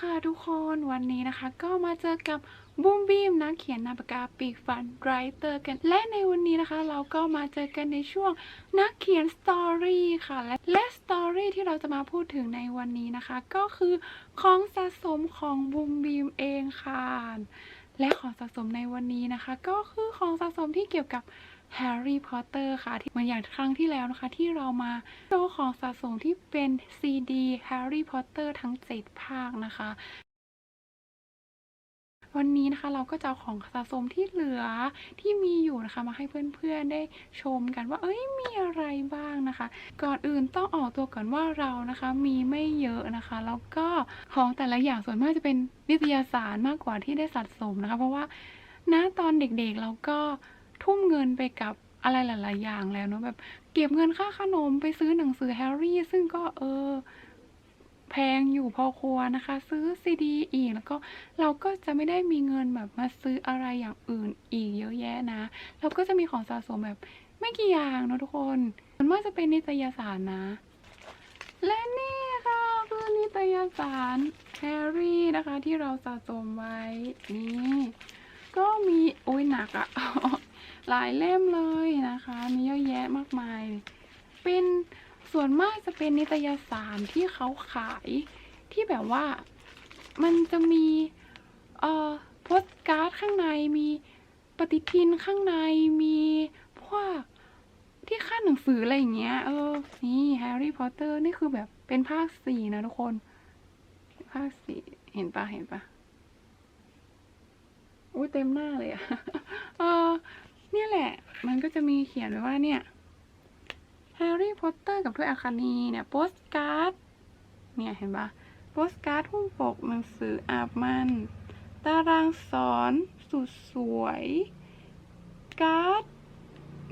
ค่ะทุกคนวันนี้นะคะ ก็มาเจอกับบูมบีมนักเขียนนาปากกาปีกฟันไรเตอร์กัน และในวันนี้นะคะ เราก็มาเจอกันในช่วงนักเขียนสตอรี่ค่ะ และและสตอรี่ที่เราจะมาพูดถึงในวันนี้นะคะ ก็คือของสะสมของบูมบีมเองค่ะและของสะสมในวันนี้นะคะ ก็คือของสะสมที่เกี่ยวกับ แฮร์รี่พอตเตอร์ค่ะที่เหมือนอย่างครั้งที่แล้วนะคะ ที่เรามาโชว์ของสะสมที่เป็นซีดีแฮร์รี่พอตเตอร์ทั้ง 7 ภาคนะคะ วันนี้นะคะเราก็จะเอาของสะสมที่เหลือที่มีอยู่นะคะ มาให้เพื่อนๆได้ชมกันว่า เอ้ยมีอะไรบ้างนะคะ ก่อนอื่นต้องออกตัวก่อนว่าเรานะคะ มีไม่เยอะนะคะ แล้วก็ของแต่ละอย่างส่วนมากจะเป็นนิตยสารมากกว่าที่ได้สะสมนะคะ เพราะว่าณตอนเด็กๆเราก็ ทุ่มเงินไปกับอะไรหลาย ๆ อย่างแล้วเนาะแบบเก็บเงินค่าขนมไปซื้อหนังสือแฮร์รี่ ซึ่งก็เออแพงอยู่พอควรนะคะ ซื้อซีดีอีกแล้วก็เราก็จะไม่ได้มีเงินแบบมาซื้ออะไรอย่างอื่นอีกเยอะแยะนะ เราก็จะมีของสะสมแบบไม่กี่อย่างเนะทุกคนมันมากจะเป็นนิตยสารนะ และนี่ค่ะคือนิตยสารแฮร์รี่นะคะที่เราสะสมไว้นี่ก็มีโอ้ยหนักอะ หลายเล่มเลยนะคะ มีเยอะแยะมากมาย เป็นส่วนมากจะเป็นนิตยสารที่เขาขายที่แบบว่ามันจะมีเอ่อโพสการ์ดข้างในมีปฏิทินข้างในมีพวกที่ขั้นหนังสืออะไรอย่างเงี้ยเออนี่แฮร์รี่พอตเตอร์นี่คือแบบเป็นภาคสี่นะทุกคน ภาคสี่เห็นปะเห็นปะอุ้ยเต็มหน้าเลยอะเออ เนี่ยแหละ มันก็จะมีเขียนไว้ว่าเนี่ยแฮร์รี่พอตเตอร์กับถ้วยอาคานีเนี่ยโปสการ์ดเนี่ยเห็นปะโปสการ์ดหุ้มปกหนังสืออาบมัน ตารางสอนสุดสวยการ์ด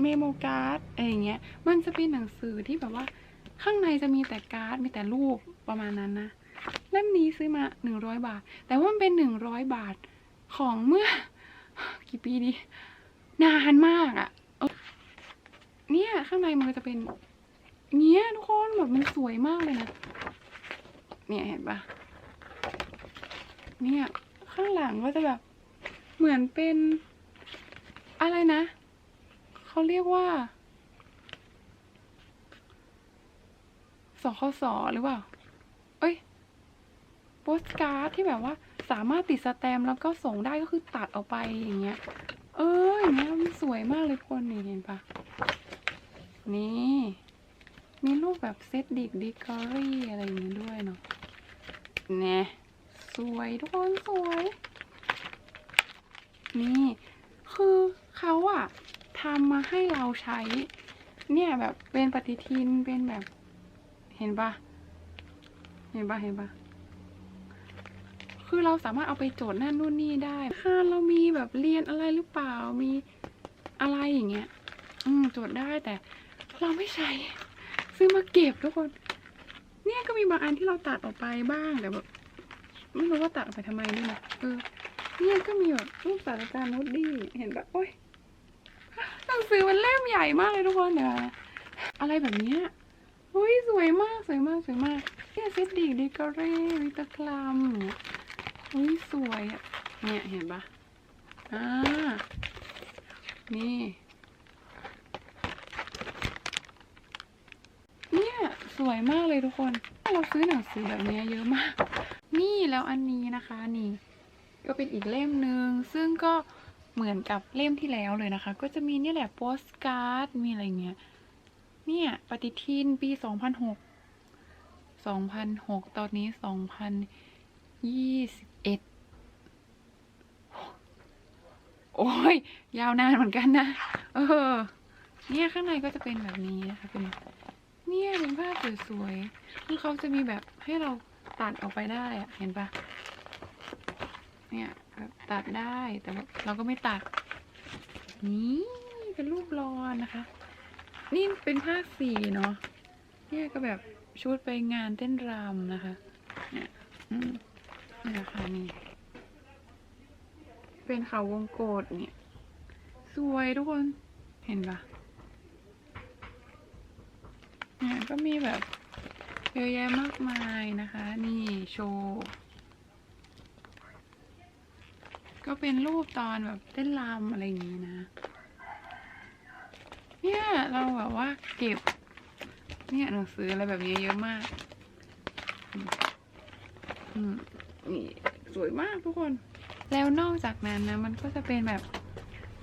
เมโมการ์ดอะไรอย่างเงี้ย มันจะเป็นหนังสือที่แบบว่าข้างในจะมีแต่การ์ดมีแต่รูปประมาณนั้นนะเล่มนี้ซื้อมาหนึ่งร้อยบาท แต่ว่ามันเป็นหนึ่งร้อยบาทของเมื่อ กี่ปีดี นานมากอะ่ะเนี่ยข้างในมันจะเป็น เนี้ยทุกคนแบบมันสวยมากเลยนะ เนี่ยเห็นปะเนี่ย ข้างหลังก็จะแบบ เหมือนเป็น อะไรนะเขาเรียกว่าสคสหรือเปล่า เอ้ยโปสการ์ดที่แบบว่า สามารถติดสแตมแล้วก็ส่งได้ก็คือตัดออกไปอย่างเงี้ย เอออย่างเงี้ยมันสวยมากเลยคนนี่เห็นปะนี่ มีรูปแบบเซตดิกดิคอรี่อะไรอย่างงี้ด้วยเนาะเนี่ยสวยทุกคนสวย นี่คือเขาอะทำมาให้เราใช้ เนี่ยแบบเป็นปฏิทินเป็นแบบ เห็นปะเห็นปะเห็นปะ คือเราสามารถเอาไปโจทย์นั่นนู่นนี่ได้ค่ะเรามีแบบเรียนอะไรหรือเปล่า มีอะไรอย่างเงี้ย อืมโจทย์ได้แต่เราไม่ใช้ ซื้อมาเก็บทุกคน เนี่ยก็มีบางอันที่เราตัดออกไปบ้างแต่แบบไม่รู้ว่าตัดออกไปทำไมนี่นะเออ เนี่ยก็มีแบบรูปศาราจารนุดดี้เห็นปะโอ้ยหนังสือมันเล่มใหญ่มากเลยทุกคนเดี๋ยวนะอะไรแบบเนี้ยอุ้ยสวยมากสวยมากสวยมากเนี่ยเซตดิกดิกอเร่วิตาคลัมเนี่ย อุ้ยสวยอะ เนี่ยเห็นปะอ่า นี่ เนี่ยสวยมากเลยทุกคน เราซื้อหนังสือแบบนี้เยอะมาก นี่แล้วอันนี้นะคะนี่ ก็เป็นอีกเล่มหนึ่งซึ่งก็เหมือนกับเล่มที่แล้วเลยนะคะ ก็จะมีนี่แหละโปสการ์ด มีอะไรเงี้ย เนี่ย ปฏิทินปี 2006 2006 ตอนนี้ 2020 โอ้ยยาวนานเหมือนกันนะ เออ เนี่ยข้างในก็จะเป็นแบบนี้นะคะเป็นเนี่ยเป็นภาพสวยๆคือเขาจะมีแบบให้เราตัดออกไปได้อะเห็นปะเนี่ยแบบตัดได้แต่ว่าเราก็ไม่ตัด นี่เป็นรูปรอนนะคะ นี่เป็นภาคสี่เนาะเนี่ยก็แบบชุดไปงานเต้นรำนะคะ เนี่ยอืมนี่นะคะนี่ เป็นเขาวงโกดเนี่ย สวยทุกคน เห็นปะเนี่ยก็มีแบบเยอะแยะมากมายนะคะ นี่โชว์ ก็เป็นรูปตอนแบบเต้นรำอะไรอย่างนี้นะ เนี่ยเราแบบว่าเก็บ เนี่ยหนังสืออะไรแบบนี้เยอะมากอืมนี่สวยมากทุกคน แล้วนอกจากนั้นนะ มันก็จะเป็นแบบ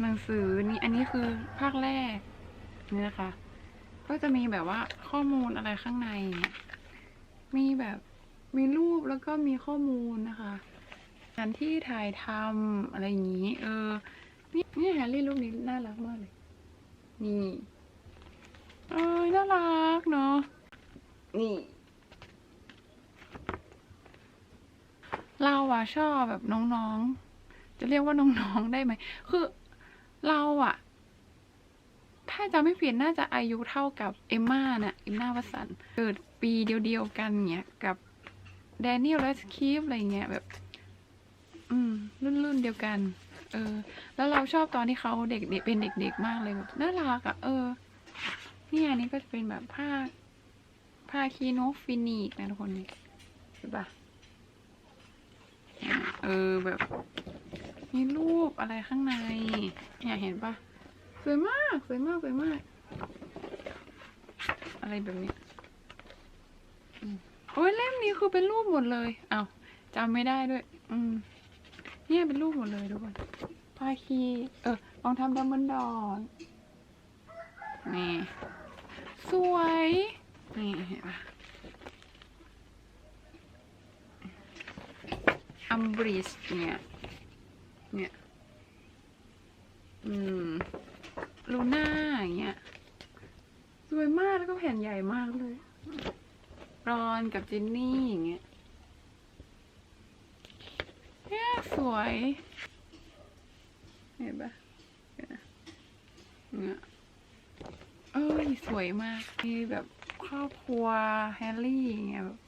หนังสือนี่อันนี้คือภาคแรกนี่นะคะ ก็จะมีแบบว่าข้อมูลอะไรข้างใน มีแบบมีรูปแล้วก็มีข้อมูลนะคะสถานที่ถ่ายทำอะไรอย่างนี้ เออ นี่นี่แฮร์รี่รูปนี้น่ารักมากเลย นี่ เอ้ยน่ารักเนาะนี่ เราอะชอบแบบน้องๆ จะเรียกว่าน้องๆได้ไหม คือเราอะถ้าจะไม่ผิดน่าจะอายุเท่ากับเอมม่าน่ะเอมมาวัสันเกิดปีเดียวๆกันเนี้ยกับแดเนียลและสคีฟอะไรเงี้ยแบบ อืม รุ่นๆเดียวกัน เออ แล้วเราชอบตอนที่เขาเด็กๆเป็นเด็กๆมากเลยแบบน่ารักอะเออเนี่ยอันนี้ก็จะเป็นแบบผ้าผ้าคีโนฟินิกนะทุกคนนี่ใช่ปะ เออแบบมีรูปอะไรข้างในเนี่ยเห็นปะสวยมากสวยมากสวยมาก อะไรแบบนี้อโอ้ยเล่มนี้คือเป็นรูปหมดเลยเอาจำไม่ได้ด้วย อืม เนี่ยเป็นรูปหมดเลยทุกคนผ้าคีเออลองทำดัมเบิลดอนนี่ สวย นี่เห็นปะ อัมบริสเนี่ย เนี่ย อืม ลูน่าอย่างเงี้ย สวยมากแล้วก็แผ่นใหญ่มากเลย รอนกับจินนี่อย่างเงี้ยเนี่ยสวย เห็นปะเนี่ยเอ้ย สวยมาก มีแบบครอบครัวแฮร์รี่เงี้ยแบบ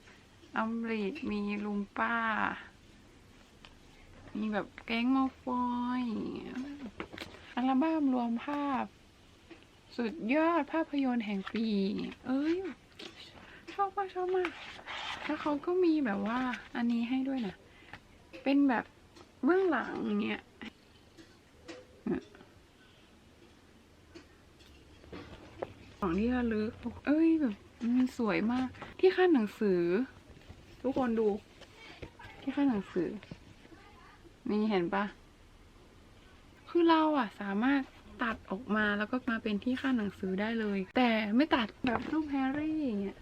อัมบริดมีลุงป้า มีแบบแก๊งมาฟอยอัลบั้มรวมภาพ สุดยอดภาพยนตร์แห่งปี เอ้ย ชอบมากชอบมาก แล้วเขาก็มีแบบว่าอันนี้ให้ด้วยนะ เป็นแบบเบื้องหลังอย่างเงี้ยของที่ระลึก เอ้ยแบบมันสวยมาก ที่ขั้นหนังสือ ทุกคนดู ที่ขั้นหนังสือ นี่เห็นปะคือเราอะสามารถตัดออกมาแล้วก็มาเป็นที่ขั้นหนังสือได้เลย แต่ไม่ตัดแบบรูปแฮร์รี่อย่างเงี้ย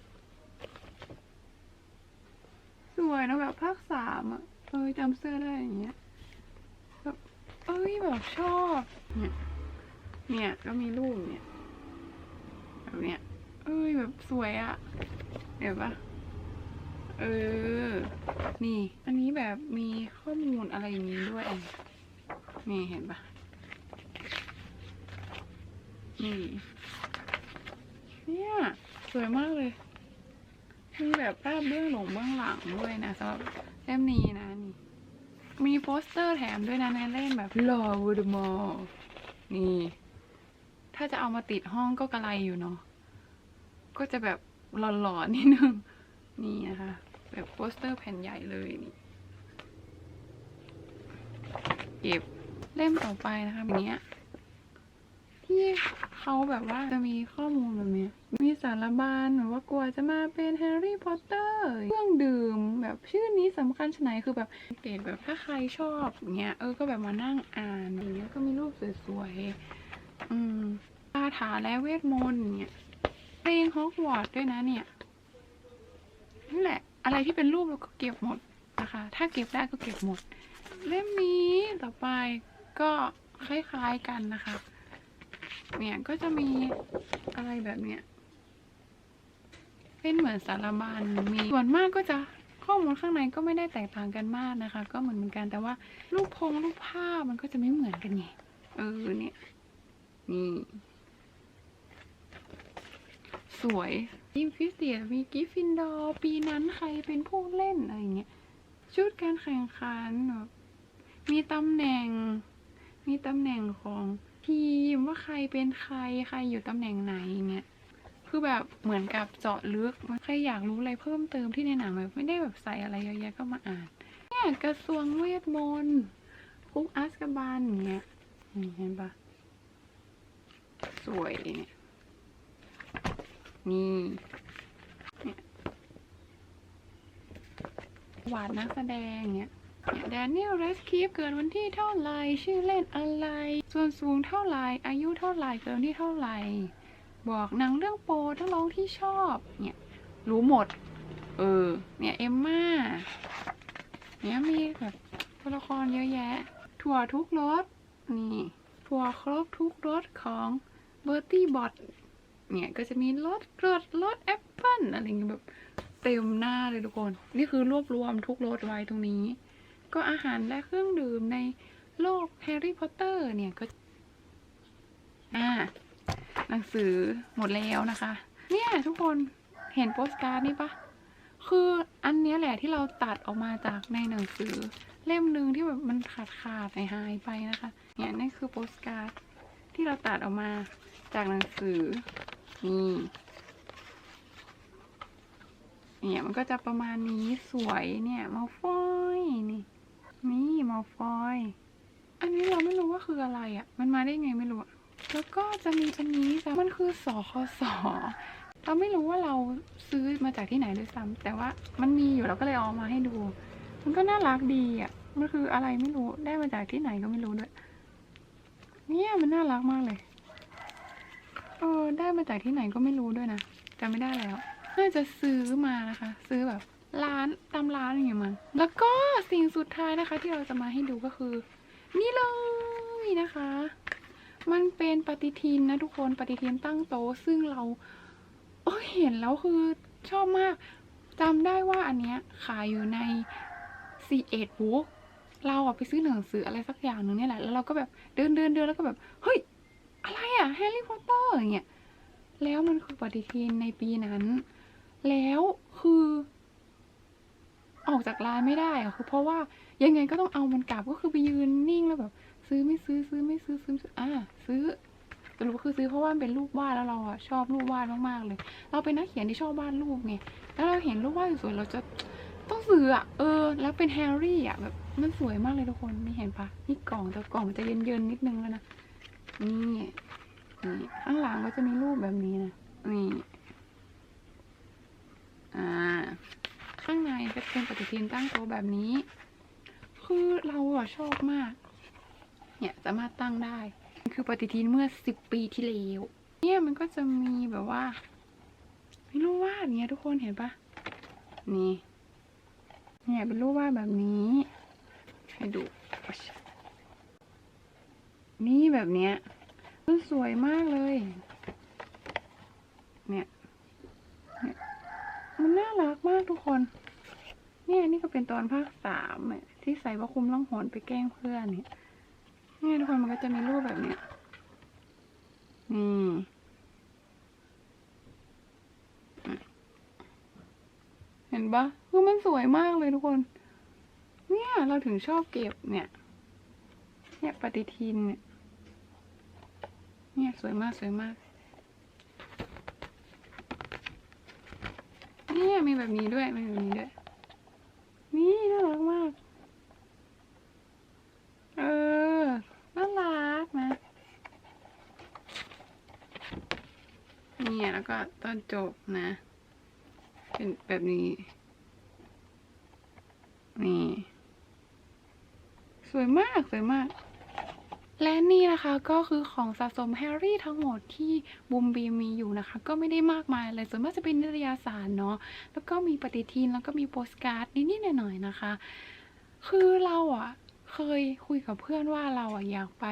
สวยนะแบบภาคสามอะเอ้ยจำเสื้อได้อย่างเงี้ยแบบเอ้ยแบบชอบเนี่ยเนี่ยก็มีรูปเนี่ยแบบเนี้ยเอ้ยแบบสวยอะเห็นปะ เออ นี่ อันนี้แบบมีข้อมูลอะไรอย่างนี้ด้วยอะนี่เห็นปะนี่เนี่ย สวยมากเลย มีแบบภาพเบื้องหลงเบื้องหลังด้วยนะสำหรับเล่มนี้นะนี่ มีโปสเตอร์แถมด้วยนะในเล่มแบบลอวูดมอร์นี่ ถ้าจะเอามาติดห้องก็กระไรอยู่เนาะ ก็จะแบบหลอนๆนิดนึง นี่นะคะแบบโปสเตอร์แผ่นใหญ่เลยนี่เก็บเล่มต่อไปนะคะแบบนี้ที่เขาแบบว่าจะมีข้อมูลแบบเนี้ยมีสารบัญแบบว่ากลัวจะมาเป็นแฮร์รี่พอตเตอร์เครื่องดื่มแบบชื่อนี้สำคัญชะไหนคือแบบเกรดแบบถ้าใครชอบเงี้ยเออก็แบบมานั่งอ่านอย่างเงี้ยก็มีรูปสวยๆอืมคาถาและเวทมนต์เนี่ยเพลงฮอกวอตส์ด้วยนะเนี่ย นั่นแหละ อะไรที่เป็นรูปเราก็เก็บหมดนะคะ ถ้าเก็บได้ก็เก็บหมด เล่มนี้ต่อไปก็คล้ายๆกันนะคะ เนี่ยก็จะมีอะไรแบบเนี้ย เป็นเหมือนสารบัญมีส่วนมากก็จะข้อมูลข้างในก็ไม่ได้แตกต่างกันมากนะคะ ก็เหมือนเหมือนกันแต่ว่ารูปพงรูปภาพมันก็จะไม่เหมือนกันไงเออเนี่ยนี่ สวย ยิมฟิสเตียมีกิฟฟินดอร์ปีนั้นใครเป็นผู้เล่นอะไรเงี้ยชุดการแข่งขันแบบมีตำแหน่ง มีตำแหน่งของทีมว่าใครเป็นใครใครอยู่ตำแหน่งไหนอย่างเงี้ยคือแบบเหมือนกับเจาะลึกใครอยากรู้อะไรเพิ่มเติมที่ในหนังแบบไม่ได้แบบใส่อะไรเยอะแยะก็มาอ่านเนี่ยกระทรวงเวทมนต์คุกอัสกาบันอย่างเงี้ยเห็นปะสวยเนี่ย นี่หวาดนักแสดงเนี่ยแดเนียลเรสคีฟเกิดวันที่เท่าไหร่ ชื่อเล่นอะไร ส่วนสูงเท่าไหร่ อายุเท่าไหร่ เกิดวันที่เท่าไหร่ บอกหนังเรื่องโปรดทั้งร้องที่ชอบ เนี่ย รู้หมด เออ เนี่ย เอมม่า เนี่ยมีแบบตัวละครเยอะแยะ ถั่วทุกรส นี่ ถั่วครบทุกรสของเบอร์ตี้บอท เนี่ยก็จะมีรสกรดรสแอปเปิ้ลอะไรเงี้ยแบบเต็มหน้าเลยทุกคน นี่คือรวบรวมทุกรสไว้ตรงนี้ ก็อาหารและเครื่องดื่มในโลกแฮร์รี่พอตเตอร์เนี่ยก็อ่าหนังสือหมดแล้วนะคะ เนี่ยทุกคนเห็นโปสการ์ดนี่ปะคืออันนี้แหละที่เราตัดออกมาจากในหนังสือ เล่มหนึ่งที่แบบมันขาดขาดหายหายไปนะคะ เนี่ยนี่คือโปสการ์ดที่เราตัดออกมาจากหนังสือ นี่เนี่ยมันก็จะประมาณนี้สวยเนี่ยมาฟอยนี่ นี่มาฟอย อันนี้เราไม่รู้ว่าคืออะไรอะ่ะ มันมาได้ไงไม่รู้แล้วก็จะมีอันนี้จ้ะมันคือสอคสเราไม่รู้ว่าเราซื้อมาจากที่ไหนด้วยซ้ำแต่ว่ามันมีอยู่เราก็เลยเอามาให้ดู มันก็น่ารักดีอะ มันคืออะไรไม่รู้ได้มาจากที่ไหนก็ไม่รู้ด้วย เนี่ยมันน่ารักมากเลย เออได้มาจากที่ไหนก็ไม่รู้ด้วยนะจำไม่ได้แล้ว น่าจะซื้อมานะคะ ซื้อแบบร้านตามร้านอย่างเงี้ยมั้งแล้วก็สิ่งสุดท้ายนะคะ ที่เราจะมาให้ดูก็คือ นี่เลยนะคะ มันเป็นปฏิทินนะทุกคนปฏิทินตั้งโต๊ะซึ่งเราเอยเห็นแล้วคือชอบมากจำได้ว่าอันเนี้ยขายอยู่ใน C8 Book เราอะไปซื้อหนังสืออะไรสักอย่างหนึ่งเนี่ยแหละแล้วเราก็แบบเดินเดินเดินแล้วก็แบบเฮ้ย อะไรอะแฮร์รี่พอตเตอร์อย่างเงี้ยแล้วมันคือปฏิทินในปีนั้น แล้วคือ ออกจากร้านไม่ได้อะคือเพราะว่ายังไงก็ต้องเอามันกลับก็คือไปยืนนิ่งแล้วแบบ ซื้อไม่ซื้อซื้อไม่ซื้อซื้อซื้ออ่าซื้อสรุปคือซื้อเพราะว่ามันเป็นรูปวาดแล้วเราอะชอบรูปวาดมากๆเลย เราเป็นนักเขียนที่ชอบวาดรูปไงแล้วเราเห็นรูปวาดสวยๆเราจะต้องซื้ออะเออ แล้วเป็นแฮร์รี่อะแบบมันสวยมากเลยทุกคนนี่เห็นปะนี่กล่องแต่กล่องมันจะเย็นๆนิดนึงแล้วนะ นี่นี่ข้างหลังก็จะมีรูปแบบนี้นะนี่อ่า ข้างในก็จะเป็นปฏิทินตั้งโต๊ะแบบนี้ คือเราอะชอบมาก เนี่ยสามารถตั้งได้คือปฏิทินเมื่อสิบปีที่แล้วเนี่ยมันก็จะมีแบบว่าเป็นรูปวาดอย่าเงี้ยทุกคนเห็นปะนี่ เนี่ยเป็นรูปวาดแบบนี้ ให้ดู นี่แบบเนี้ยมันสวยมากเลย เนี่ยมันน่ารักมากทุกคน เนี่ยนี่ก็เป็นตอนภาคสามที่ใส่ว่าคุมล่องหนไปแกล้งเพื่อนเนี่ยเนี่ยทุกคนมันก็จะมีรูปแบบเนี้ยนี่เห็นปะคือมันสวยมากเลยทุกคน เนี่ยเราถึงชอบเก็บเนี่ย เนี่ยปฏิทินเนี่ย เนี่ยสวยมากสวยมาก เนี่ยมีแบบนี้ด้วยมีแบบนี้ด้วย นี่น่ารักมาก เออ น่ารักนะ เนี่ยแล้วก็ตอนจบนะ เป็นแบบนี้ นี่ สวยมากสวยมาก และนี่นะคะก็คือของสะสมแฮร์รี่ทั้งหมดที่บุมบีมีอยู่นะคะ ก็ไม่ได้มากมายอะไรส่วนมากจะเป็นนิตยสารเนาะแล้วก็มีปฏิทินแล้วก็มีโปสการ์ดนิดๆหน่อยๆนะคะ คือเราอะเคยคุยกับเพื่อนว่าเราอะอยากไป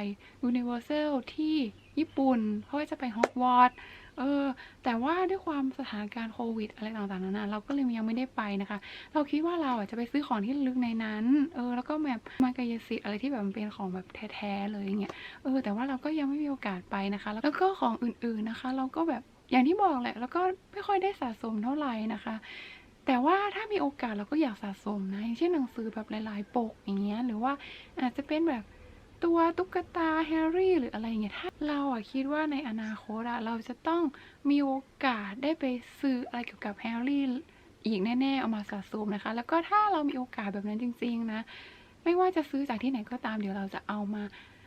ยูนิเวอร์แซลที่ญี่ปุ่นเพราะว่าจะไปฮอกวอตส์ เออแต่ว่าด้วยความสถานการณ์โควิด อะไรต่างๆนานาเราก็เลยยังไม่ได้ไปนะคะ เราคิดว่าเราอะจะไปซื้อของที่ลึกในนั้น เออ แล้วก็แบบมากายสิทธิ์อะไรที่แบบมันเป็นของแบบแท้ๆเลยอย่างเงี้ยเออแต่ว่าเราก็ยังไม่มีโอกาสไปนะคะ แล้วก็ของอื่นๆนะคะ เราก็แบบอย่างที่บอกแหละ แล้วก็ไม่ค่อยได้สะสมเท่าไหร่นะคะแต่ว่าถ้ามีโอกาสเราก็อยากสะสมนะอย่างเช่นหนังสือแบบหลาย ๆ ปกอย่างเงี้ยหรือว่าอาจจะเป็นแบบ ตัวตุ๊กตาแฮร์รี่หรืออะไรอย่างเงี้ยถ้าเราอะคิดว่าในอนาคตอะเราจะต้องมีโอกาสได้ไปซื้ออะไรเกี่ยวกับแฮร์รี่อีกแน่ๆเอามาสะสมนะคะ แล้วก็ถ้าเรามีโอกาสแบบนั้นจริง ๆ นะ ไม่ว่าจะซื้อจากที่ไหนก็ตามเดี๋ยวเราจะเอามา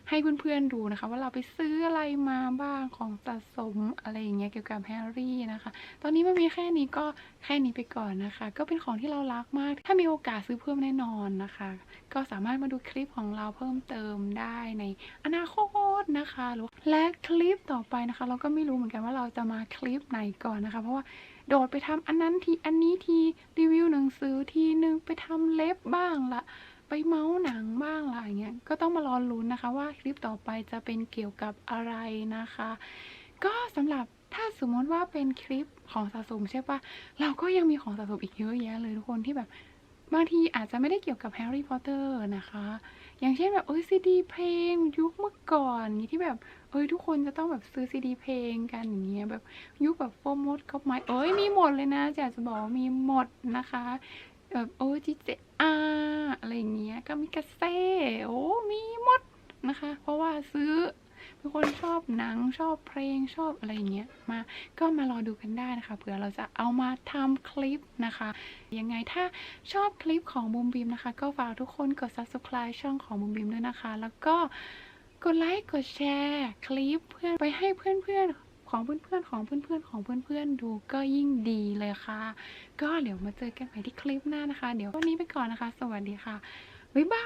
ให้เพื่อนๆดูนะคะ ว่าเราไปซื้ออะไรมาบ้างของสะสมอะไรอย่างเงี้ยเกี่ยวกับแฮร์รี่นะคะ ตอนนี้มันมีแค่นี้ก็แค่นี้ไปก่อนนะคะ ก็เป็นของที่เรารักมาก ถ้ามีโอกาสซื้อเพิ่มแน่นอนนะคะ ก็สามารถมาดูคลิปของเราเพิ่มเติมได้ในอนาคตนะคะหรือและคลิปต่อไปนะคะ เราก็ไม่รู้เหมือนกันว่าเราจะมาคลิปไหนก่อนนะคะ เพราะว่าโดดไปทำอันนั้นทีอันนี้ทีรีวิวหนังสือทีหนึ่งไปทำเล็บบ้างละ ไปเมาส์หนังบ้างละอย่างเงี้ยก็ต้องมารอลุ้นนะคะว่าคลิปต่อไปจะเป็นเกี่ยวกับอะไรนะคะ ก็สำหรับถ้าสมมติว่าเป็นคลิปของสะสมใช่ปะเราก็ยังมีของสะสมอีกเยอะแยะเลยทุกคนที่แบบบางทีอาจจะไม่ได้เกี่ยวกับแฮร์รี่พอตเตอร์นะคะ อย่างเช่นแบบเอ้ยซีดีเพลงยุคเมื่อก่อนที่แบบเอ้ยทุกคนจะต้องแบบซื้อซีดีเพลงกันอย่างเงี้ยแบบยุคแบบโฟมดก็ไม่เอ้ยมีหมดเลยนะจะจะบอกมีหมดนะคะแบบโอ้จิเจ อาอะไรเงี้ยก็มีกาเซ่โอ้มีหมดนะคะ เพราะว่าซื้อเป็นคนชอบหนังชอบเพลงชอบอะไรเงี้ยมาก็มารอดูกันได้นะคะเผื่อเราจะเอามาทำคลิปนะคะ ยังไงถ้าชอบคลิปของบูมบีมนะคะ ก็ฝากทุกคนกด subscribe ช่องของบูมบีมด้วยนะคะ แล้วก็กดไลค์กดแชร์ คลิปเพื่อนไปให้เพื่อนๆ ของเพื่อนๆของเพื่อนๆของเพื่อนๆดูก็ยิ่งดีเลยค่ะ ก็เดี๋ยวมาเจอกันใหม่ที่คลิปหน้านะคะ เดี๋ยววันนี้ไปก่อนนะคะ สวัสดีค่ะบ๊ายบา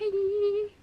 ย